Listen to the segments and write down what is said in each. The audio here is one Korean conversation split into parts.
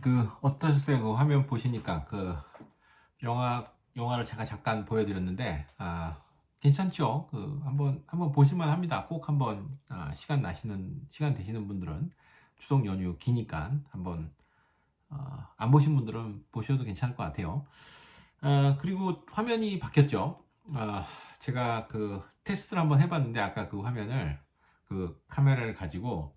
그 어떠셨어요? 그 화면 보시니까 그 영화 영화를 제가 잠깐 보여드렸는데 아 괜찮죠? 그 한번 한번 보실만 합니다. 꼭 한번 아, 시간 나시는 시간 되시는 분들은 추석 연휴 기니까 한번 아, 안 보신 분들은 보셔도 괜찮을 것 같아요. 아, 그리고 화면이 바뀌었죠. 아, 제가 그 테스트를 한번 해봤는데 아까 그 화면을 그 카메라를 가지고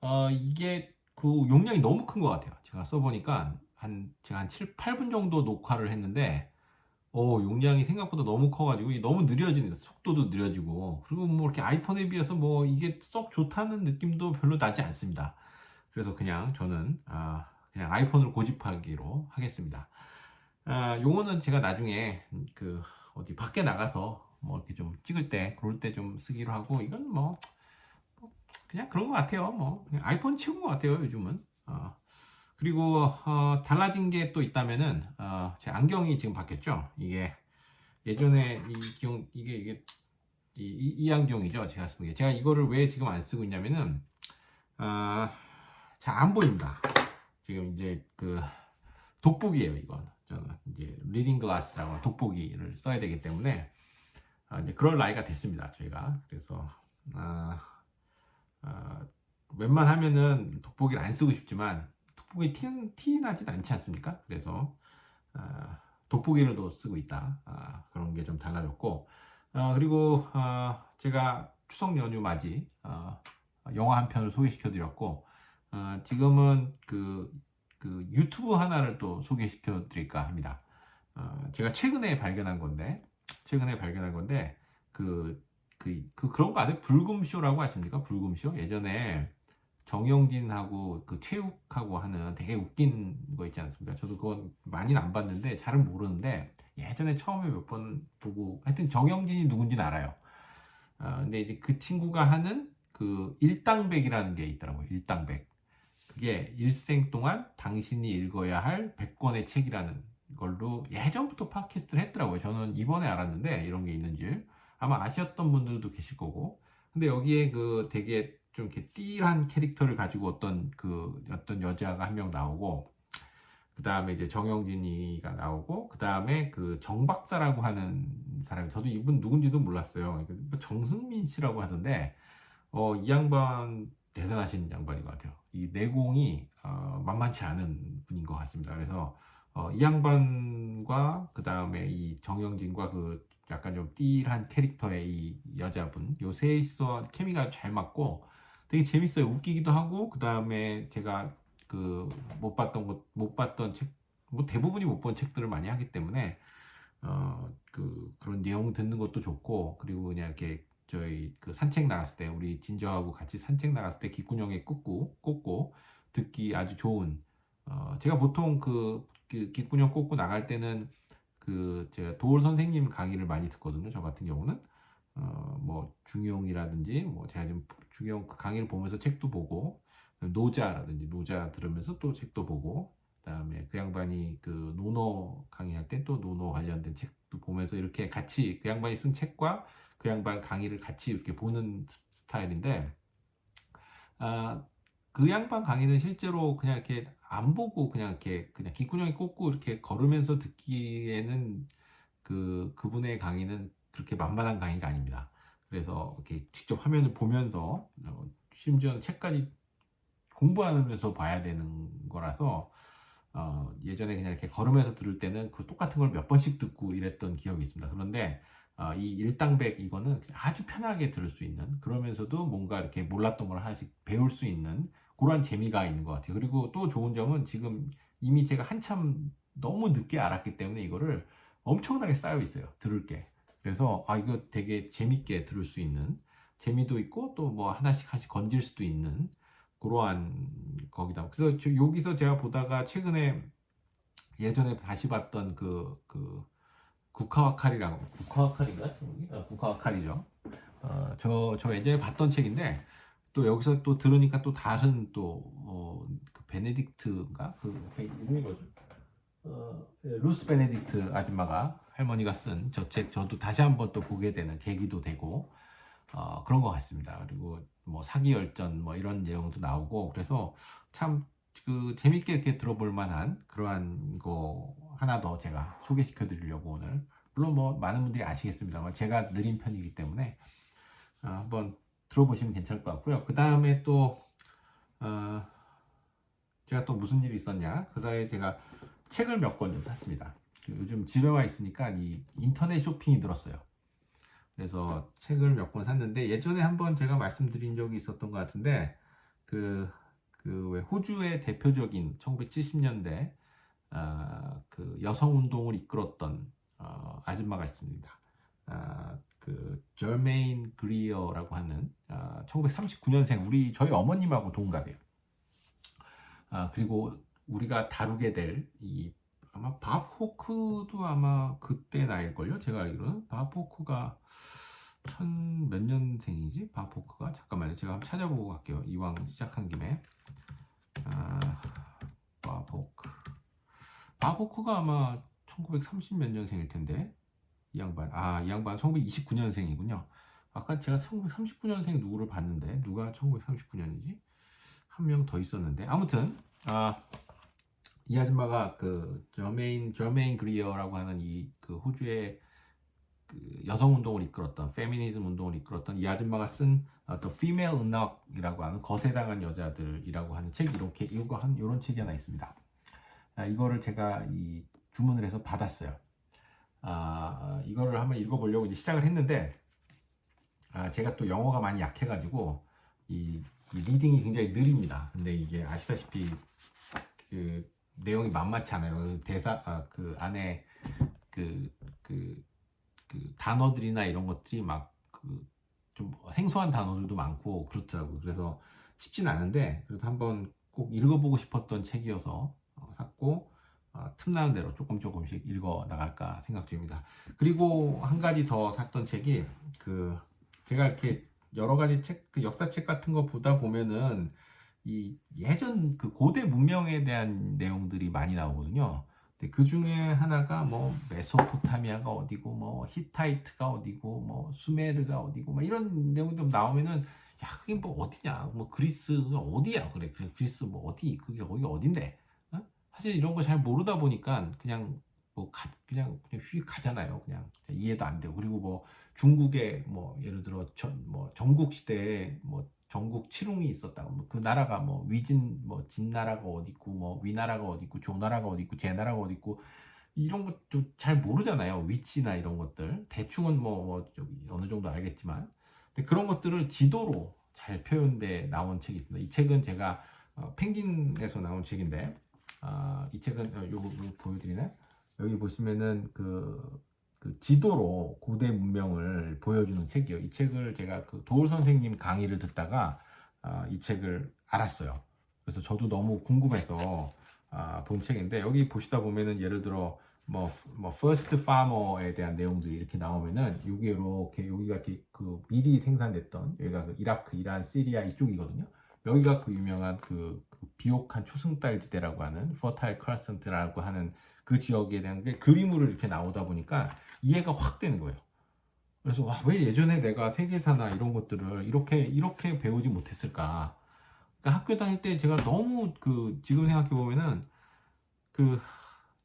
어, 이게 그 용량이 너무 큰 것 같아요. 제가 써보니까 한 제가 한 7, 8분 정도 녹화를 했는데 어, 용량이 생각보다 너무 커가지고 너무 느려지는 속도도 느려지고 그리고 뭐 이렇게 아이폰에 비해서 뭐 이게 썩 좋다는 느낌도 별로 나지 않습니다. 그래서 그냥 저는 아, 그냥 아이폰을 고집하기로 하겠습니다. 아, 요거는 제가 나중에 그 어디 밖에 나가서 뭐 이렇게 좀 찍을 때 그럴 때 좀 쓰기로 하고 이건 뭐 그냥 그런 것 같아요. 뭐 그냥 아이폰 치운 것 같아요. 요즘은. 어, 그리고 어, 달라진 게 또 있다면은 어, 제 안경이 지금 바뀌었죠. 이게 예전에 이 기용 이게 이게 이, 이, 이 안경이죠. 제가 쓰는 게 제가 이거를 왜 지금 안 쓰고 있냐면은 어, 잘안 보입니다. 지금 이제 그 돋보기예요. 이건 저는 이제 리딩 글라스라고 돋보기를 써야 되기 때문에 아, 이제 그럴 나이가 됐습니다. 저희가 그래서 아, 아, 웬만하면은 돋보기를 안 쓰고 싶지만 돋보기 티, 티 나진 않지 않습니까? 그래서 아, 돋보기를 또 쓰고 있다. 아, 그런 게 좀 달라졌고 아, 그리고 아, 제가 추석 연휴 맞이 아, 영화 한 편을 소개시켜 드렸고 아, 지금은 그, 그 유튜브 하나를 또 소개시켜 드릴까 합니다. 아, 제가 최근에 발견한 건데 최근에 발견한 건데 그, 그, 그 그런 거 아세요? 불금쇼라고 아십니까? 불금쇼? 예전에 정영진하고 그 최욱하고 하는 되게 웃긴 거 있지 않습니까? 저도 그건 많이는 안 봤는데 잘은 모르는데 예전에 처음에 몇 번 보고 하여튼 정영진이 누군지는 알아요. 아, 근데 이제 그 친구가 하는 그 일당백이라는 게 있더라고요. 일당백. 그게 일생 동안 당신이 읽어야 할 100권의 책이라는 걸로 예전부터 팟캐스트를 했더라고요. 저는 이번에 알았는데 이런 게 있는 줄. 아마 아셨던 분들도 계실 거고. 근데 여기에 그 되게 좀 이렇게 띠한 캐릭터를 가지고 어떤 그 어떤 여자가 한 명 나오고 그 다음에 이제 정영진이가 나오고 그 다음에 그 정박사라고 하는 사람이 저도 이분 누군지도 몰랐어요. 뭐 정승민 씨라고 하던데 어, 이 양반 대단하신 양반인 것 같아요. 이 내공이 어, 만만치 않은 분인 것 같습니다. 그래서 어, 이 양반과 그 다음에 이 정영진과 그 약간 좀 띠한 캐릭터의 이 여자분 요 셋이서 케미가 잘 맞고 되게 재밌어요. 웃기기도 하고 그 다음에 제가 그 못 봤던 것 못 봤던 책 뭐 대부분이 못 본 책들을 많이 하기 때문에 어 그 그런 내용 듣는 것도 좋고 그리고 그냥 이렇게 저희 그 산책 나갔을 때 우리 진저하고 같이 산책 나갔을 때 귓구녕에 꽂고 꽂고 듣기 아주 좋은 어 제가 보통 그, 그 귓구녕 꽂고 나갈 때는 그 제가 도울 선생님 강의를 많이 듣거든요. 저 같은 경우는 어 뭐 중용이라든지 뭐 제가 지금 중용 그 강의를 보면서 책도 보고 노자라든지 노자 들으면서 또 책도 보고 그다음에 그 양반이 그 노노 강의할 때 또 노노 관련된 책도 보면서 이렇게 같이 그 양반이 쓴 책과 그 양반 강의를 같이 이렇게 보는 스- 스타일인데 아, 그 양반 강의는 실제로 그냥 이렇게 안 보고 그냥 이렇게 그냥 귓구녕에 꽂고 이렇게 걸으면서 듣기에는 그 그분의 강의는 그렇게 만만한 강의가 아닙니다. 그래서 이렇게 직접 화면을 보면서 어, 심지어는 책까지 공부하면서 봐야 되는 거라서 어, 예전에 그냥 이렇게 걸으면서 들을 때는 그 똑같은 걸 몇 번씩 듣고 이랬던 기억이 있습니다. 그런데 어, 이 일당백 이거는 아주 편하게 들을 수 있는 그러면서도 뭔가 이렇게 몰랐던 걸 하나씩 배울 수 있는 그런 재미가 있는 것 같아요. 그리고 또 좋은 점은 지금 이미 제가 한참 너무 늦게 알았기 때문에 이거를 엄청나게 쌓여 있어요. 들을 게. 그래서 아 이거 되게 재밌게 들을 수 있는 재미도 있고 또 뭐 하나씩 하나씩 건질 수도 있는 그러한 거기다. 그래서 저 여기서 제가 보다가 최근에 예전에 다시 봤던 그, 그, 국화와 칼이라고, 국화와 칼인가? 제목이? 아, 국화와 칼이죠. 어, 저, 저 예전에 봤던 책인데, 또 여기서 또 들으니까 또 다른 또, 어, 그 베네딕트인가? 그, 그 이름이 뭐죠? 어, 예, 루스 베네딕트 아줌마가, 할머니가 쓴 저 책, 저도 다시 한번 또 보게 되는 계기도 되고, 어, 그런 것 같습니다. 그리고 뭐 사기 열전 뭐 이런 내용도 나오고 그래서 참 그 재밌게 이렇게 들어볼 만한 그러한 거 하나 더 제가 소개시켜 드리려고 오늘 물론 뭐 많은 분들이 아시겠습니다만 제가 느린 편이기 때문에 어, 한번 들어보시면 괜찮을 것 같고요. 그 다음에 또 어, 제가 또 무슨 일이 있었냐 그 사이에 제가 책을 몇 권 좀 샀습니다. 그 요즘 집에만 있으니까 이 인터넷 쇼핑이 늘었어요. 그래서 책을 몇 권 샀는데 예전에 한번 제가 말씀드린 적이 있었던 것 같은데 그 그 왜 호주의 대표적인 1970년대 아, 그 여성 운동을 이끌었던 어, 아줌마가 있습니다. 아, 그 저메인 그리어라고 하는 아, 1939년생 우리 저희 어머님하고 동갑이에요. 아, 그리고 우리가 다루게 될 이 아마 밥 호크도 아마 그때 나일걸요? 제가 알기로는 밥 호크가 천 몇 년생이지? 밥 호크가 잠깐만요. 제가 한번 찾아보고 갈게요. 이왕 시작한 김에 밥 호크가 아마 1930 몇 년생일 텐데 이 양반 아 이 양반 1929년생이군요. 아까 제가 1939년생 누구를 봤는데 누가 1939년이지? 한 명 더 있었는데 아무튼 아, 이 아줌마가 그 저메인 저메인 그리어라고 하는 이 그 호주의 그 여성 운동을 이끌었던 페미니즘 운동을 이끌었던 이 아줌마가 쓴 어, The Female Eunuch이라고 하는 거세당한 여자들이라고 하는 책 이렇게 이거 한 이런 책이 하나 있습니다. 아, 이거를 제가 이 주문을 해서 받았어요. 아, 이거를 한번 읽어보려고 이제 시작을 했는데 아, 제가 또 영어가 많이 약해가지고 이, 이 리딩이 굉장히 느립니다. 근데 이게 아시다시피 그 내용이 만만치 않아요. 그 대사 아, 그 안에 그, 그, 그 단어들이나 이런 것들이 막 그 좀 생소한 단어들도 많고 그렇더라고요. 그래서 쉽진 않은데 그래도 한번 꼭 읽어보고 싶었던 책이어서 어, 샀고 어, 틈나는 대로 조금 조금씩 읽어 나갈까 생각 중입니다. 그리고 한 가지 더 샀던 책이 그 제가 이렇게 여러 가지 책, 그 역사책 같은 거 보다 보면은 이 예전 그 고대 문명에 대한 내용들이 많이 나오거든요. 근데 그 중에 하나가 뭐 메소포타미아가 어디고 뭐 히타이트가 어디고 뭐 수메르가 어디고 뭐 이런 내용들 나오면은 야 그게 뭐 어디냐 뭐 그리스가 어디야 그래 그리스 뭐 어디 그게 거기 어딘데 어? 사실 이런 거 잘 모르다 보니까 그냥 뭐 가, 그냥 그냥 휙 가잖아요 그냥. 이해도 안 되고 그리고 뭐 중국에 뭐 예를 들어 전, 뭐 전국 시대에 뭐 전국 칠웅이 있었다고 뭐그 나라가 뭐 위진 뭐 진나라가 어디 있고 뭐 위나라가 어디 있고 조나라가 어디 있고 제나라가 어디 있고 이런 것도 잘 모르잖아요. 위치나 이런 것들. 대충은 뭐, 뭐 어느 정도 알겠지만. 근데 그런 것들을 지도로 잘 표현돼 나온 책이 있습니다. 이 책은 제가 어, 펭귄에서 나온 책인데 아, 이 책은 어, 요거, 보여드리네 여기 보시면은 그, 그 지도로 고대 문명을 보여주는 책이에요. 이 책을 제가 그 도울 선생님 강의를 듣다가 아, 이 책을 알았어요. 그래서 저도 너무 궁금해서 아, 본 책인데 여기 보시다 보면은 예를 들어 뭐, 뭐 first farmer에 대한 내용들이 이렇게 나오면은 여기 이렇게 여기가 이렇게 그 미리 생산됐던 여기가 그 이라크, 이란, 시리아 이쪽이거든요. 여기가 그 유명한 그, 그 비옥한 초승달 지대라고 하는 fertile crescent라고 하는 그 지역에 대한 게 그림으로 이렇게 나오다 보니까 이해가 확 되는 거예요. 그래서 와, 왜 예전에 내가 세계사나 이런 것들을 이렇게 이렇게 배우지 못했을까? 그러니까 학교 다닐 때 제가 너무 그 지금 생각해 보면은 그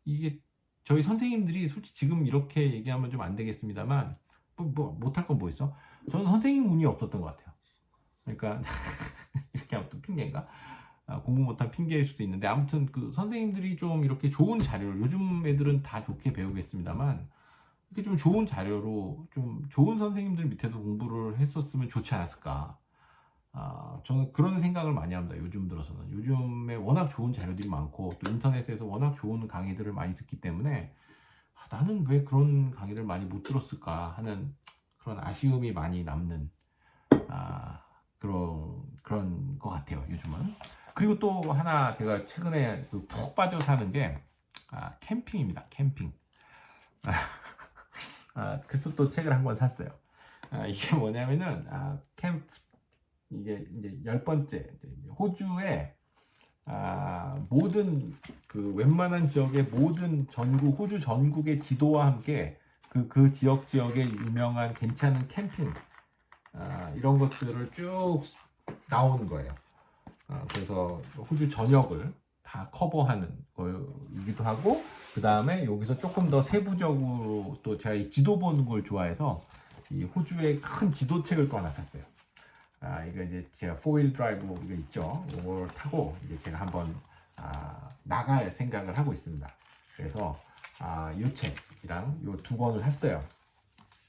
이게 저희 선생님들이 솔직히 지금 이렇게 얘기하면 좀 안 되겠습니다만 뭐, 뭐 못할 건 뭐 있어? 저는 선생님 운이 없었던 것 같아요. 그러니까 핑계인가? 아, 공부 못한 핑계일 수도 있는데 아무튼 그 선생님들이 좀 이렇게 좋은 자료를 요즘 애들은 다 좋게 배우겠습니다만 이렇게 좀 좋은 자료로 좀 좋은 선생님들 밑에서 공부를 했었으면 좋지 않았을까 아, 저는 그런 생각을 많이 합니다 요즘 들어서는 요즘에 워낙 좋은 자료들이 많고 또 인터넷에서 워낙 좋은 강의들을 많이 듣기 때문에 아, 나는 왜 그런 강의를 많이 못 들었을까 하는 그런 아쉬움이 많이 남는 아, 그런 그런 것 같아요 요즘은 그리고 또 하나 제가 최근에 그 푹 빠져 사는 게 아, 캠핑입니다. 캠핑. 아, 그래서 또 책을 한 권 샀어요. 아, 이게 뭐냐면은 아, 캠프 이게 이제 열 번째 호주의 아, 모든 그 웬만한 지역의 모든 전국 호주 전국의 지도와 함께 그, 그 지역 지역의 유명한 괜찮은 캠핑 아, 이런 것들을 쭉 나오는 거예요. 어, 그래서 호주 전역을 다 커버하는 거이기도 하고 그 다음에 여기서 조금 더 세부적으로 또 제가 이 지도 보는 걸 좋아해서 이 호주의 큰 지도책을 샀어요. 아 이거 이제 제가 4일 드라이브 이거 있죠. 이걸 타고 이제 제가 한번 아, 나갈 생각을 하고 있습니다. 그래서 아, 이 책이랑 이두 권을 샀어요.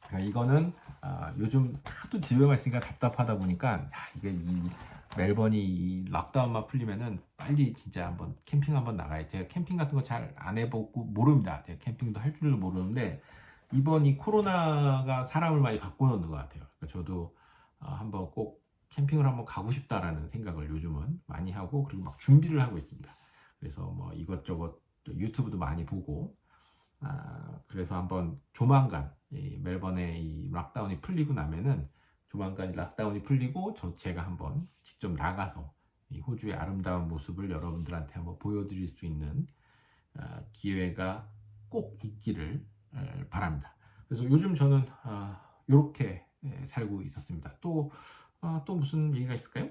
그러니까 이거는 아, 요즘 하도 집에만 있으니까 답답하다 보니까 야, 이게 이 멜번이 이 락다운만 풀리면은 빨리 진짜 한번 캠핑 한번 나가야 제가 캠핑 같은 거 잘 안 해보고 모릅니다. 제가 캠핑도 할 줄을 모르는데 이번 이 코로나가 사람을 많이 바꿔놓는 것 같아요. 그러니까 저도 어, 한번 꼭 캠핑을 한번 가고 싶다라는 생각을 요즘은 많이 하고 그리고 막 준비를 하고 있습니다. 그래서 뭐 이것저것 또 유튜브도 많이 보고 아, 그래서 한번 조만간 이 멜번의 이 락다운이 풀리고 나면은 조만간 이 락다운이 풀리고 저 제가 한번 직접 나가서 이 호주의 아름다운 모습을 여러분들한테 한번 보여드릴 수 있는 아, 기회가 꼭 있기를 에, 바랍니다. 그래서 요즘 저는 이렇게 살고 있었습니다. 또, 아, 또 무슨 얘기가 있을까요?